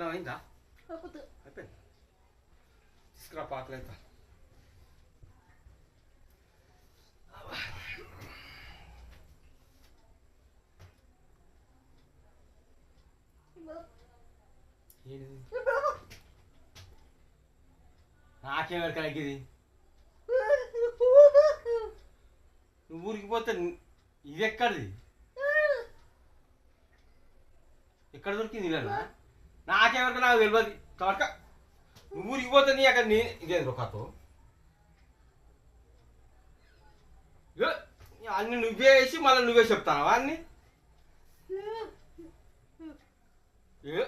అన్నం అయిందా అయిపోయింది తీసుకురా ఎంత ఏంటిది నాకేం వరకు నువ్వు ఊరికి పోతే ఇది ఎక్కడిది ఎక్కడ దొరికింది ఇలా నాకేమనుక నాకు తెలియదు తోటక నువ్వు ఊరికి పోతే నీ అక్కడ నేను ఇదేంది కథ? అన్ని నువ్వే వేసి మళ్ళీ నువ్వే చెప్తావా అన్ని?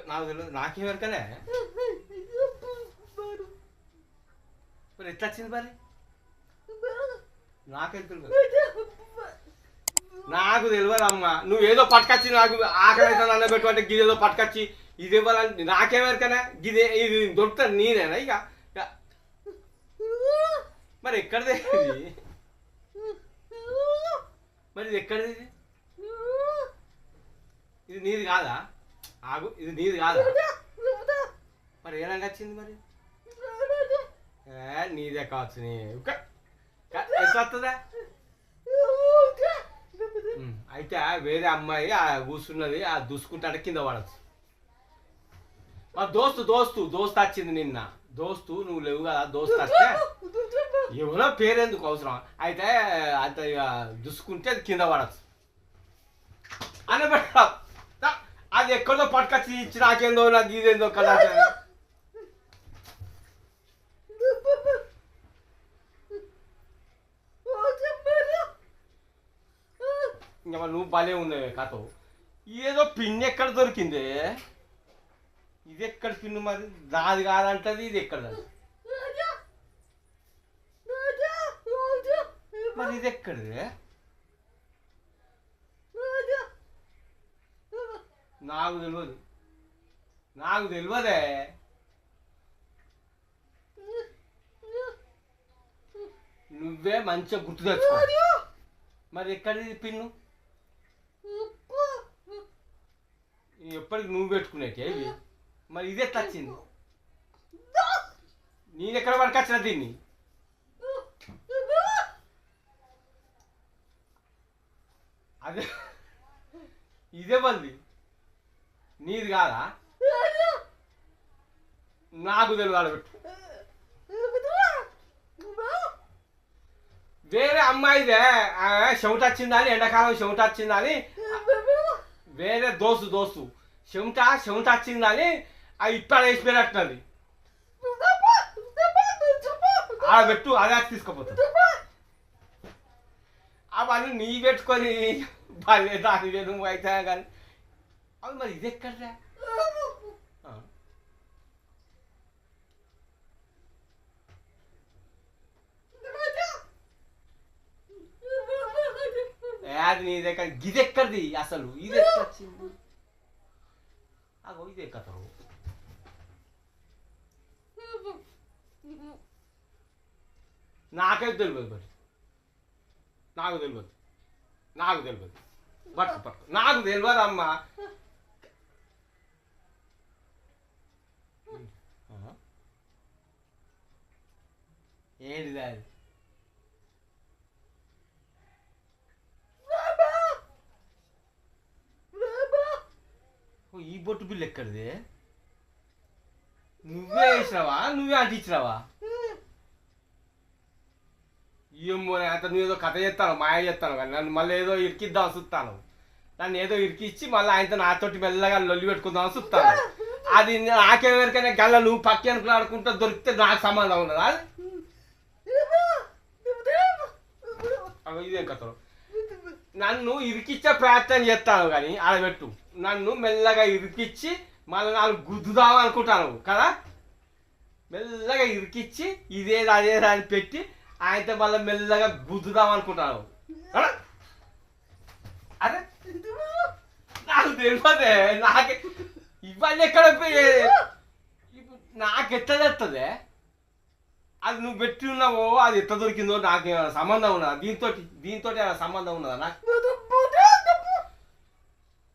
నాకు తెలియదు నాకేమనుకనే మరి ఎట్లా వచ్చింది మరి? నాకేం తెలియదు నాకు తెలియదు అమ్మ నువ్వు ఏదో పట్టుకొచ్చి నాకు ఆకలి అయితే నన్ను పెట్టుకుంటే గిది ఏదో పట్టుకొచ్చి ఇది ఇవ్వాలని నాకేమెరకనా గిదే ఇది దొరుకుతుంది నేనేనా? ఇక. మరి ఎక్కడిది ఇది? మరి ఇది ఎక్కడిది ఇది? ఇది నీది కాదా? ఆగు ఇది నీది కాదా? మరి ఏ రంగు వచ్చింది మరి? నీదే కావచ్చు నీ. ఎట్లా అయితే వేరే అమ్మాయి ఆ కూర్చున్నది ఆ దుసుకుంటాడు కింద పడచ్చు. మా దోస్తు దోస్తు దోస్త్ వచ్చింది నిన్న. దోస్తు నువ్వు లేవు కదా దోస్త్ వస్తే? ఎవరో పేరెందుకు అవసరం? అయితే అంత ఇక దుసుకుంటే అది కింద పడచ్చు. అని పెట్ట అది ఎక్కడో పట్టుకొచ్చి ఇచ్చి నాకేందో నాకు ఇదేందో కదా నువ్వు భలే ఉన్నావు కథ ఏదో పిన్ ఎక్కడ దొరికింది? ఇది ఎక్కడ పిన్ను మరి? నాది కాదంటది ఇది ఎక్కడ మరి ఇది ఎక్కడిది? నాకు తెలియదు నాకు తెలియదే నువ్వే మంచిగా గుర్తు తెచ్చుకో. మరి ఎక్కడిది పిన్ను? ఎప్పటికి నువ్వు పెట్టుకునేటి ఇవి మరి ఇది ఎట్లా వచ్చింది? నేను ఎక్కడ పట్టుకొచ్చిన దీన్ని? అదే. ఇదే మళ్ళీ నీది కాదా? నాకు తెలియాలి పెట్టు వేరే అమ్మాయిదే. చెమట వచ్చిందని ఎండాకాలం చెమట వచ్చిందని. వేరే దోస్తు దోస్తు. చెమట చెమట వచ్చిందని ఆ ఇప్పటి వేసిపోయినట్టున్నది ఆ పెట్టు అదే తీసుకుపోతా అవన్నీ నీ పెట్టుకొని భలే దాని నువ్వు అయితే కానీ అవి మరి ఇది ఎక్కడరా ఆ. ఏ, అది నీ దగ్గర ఇది ఎక్కడిది అసలు ఇది ఎక్కడ వచ్చింది అగో ఇది ఎక్కడ నాకే తెలియదు మరి నాకు తెలియదు నాకు తెలియదు పట్టు పట్టు నాకు తెలియదు అమ్మా ఆ? ఏంటిది అది ఓ, ఈ బొట్టు బిల్లు ఎక్కడిది నువ్వే వేసినావా నువ్వే అంటించినావా ఏమో అంత నువ్వు ఏదో కథ చేస్తాను మాయ చేస్తాను కానీ నన్ను మళ్ళీ ఏదో ఇరికిద్దాం చూస్తాను. నన్ను ఏదో ఇరికిచ్చి మళ్ళీ ఆయనతో నాతోటి మెల్లగా లొల్లి పెట్టుకుందాం చూస్తాను. అది నాకెవరికైనా గల్ల నువ్వు పక్కి అనుకుని దొరికితే నాకు సంబంధం ఉన్నదా అగో ఇదేం కథలు. నన్ను ఇరికిచ్చే ప్రయత్నం చేస్తాను కానీ ఆడబెట్టు. నన్ను మెల్లగా ఇరికిచ్చి మళ్ళీ నాలుగు గుద్దుదాం అనుకుంటాను కదా? మెల్లగా ఇరికిచ్చి ఇదేది అదేది అని పెట్టి ఆయనతో మళ్ళీ మెల్లగా గుద్దుదాం అనుకుంటాను? అరే నాకు తెలియదే నాకే ఇవన్నీ ఎక్కడ నాకు ఎట్లా తెస్తుంది అది నువ్వు పెట్టి ఉన్నావో అది ఎట్లా దొరికిందో నాకు ఏమైనా సంబంధం ఉన్నదా? దీంతో దీంతో సంబంధం ఉన్నదా నాకు?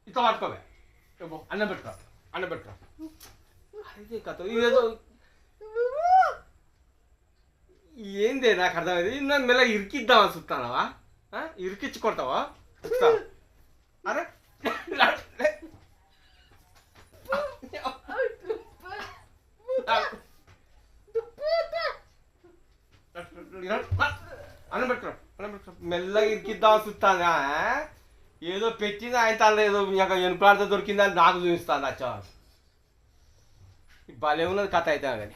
ఇట్లా పట్టుకోవే. అన్నం పెట్టుకో. అన్నం పెట్టుకో ఇదే కథ ఇదేదో ఏంది నాకు అర్థమైంది? నన్ను మెల్ల ఇరికిద్దామని చూస్తానవా ఇరికిచ్చి కొడతావా. అరే. అనబెట్టరు అనబెట్టరు మెల్లగా ఇరికిద్దామని చూస్తానా? ఏదో పెట్టింది ఆయన తల ఏదో ఇంకా ఎనుపులాడితే దొరికిందని నాకు చూపిస్తాను అచ్చా భలే ఉన్నది కథ అయితే కానీ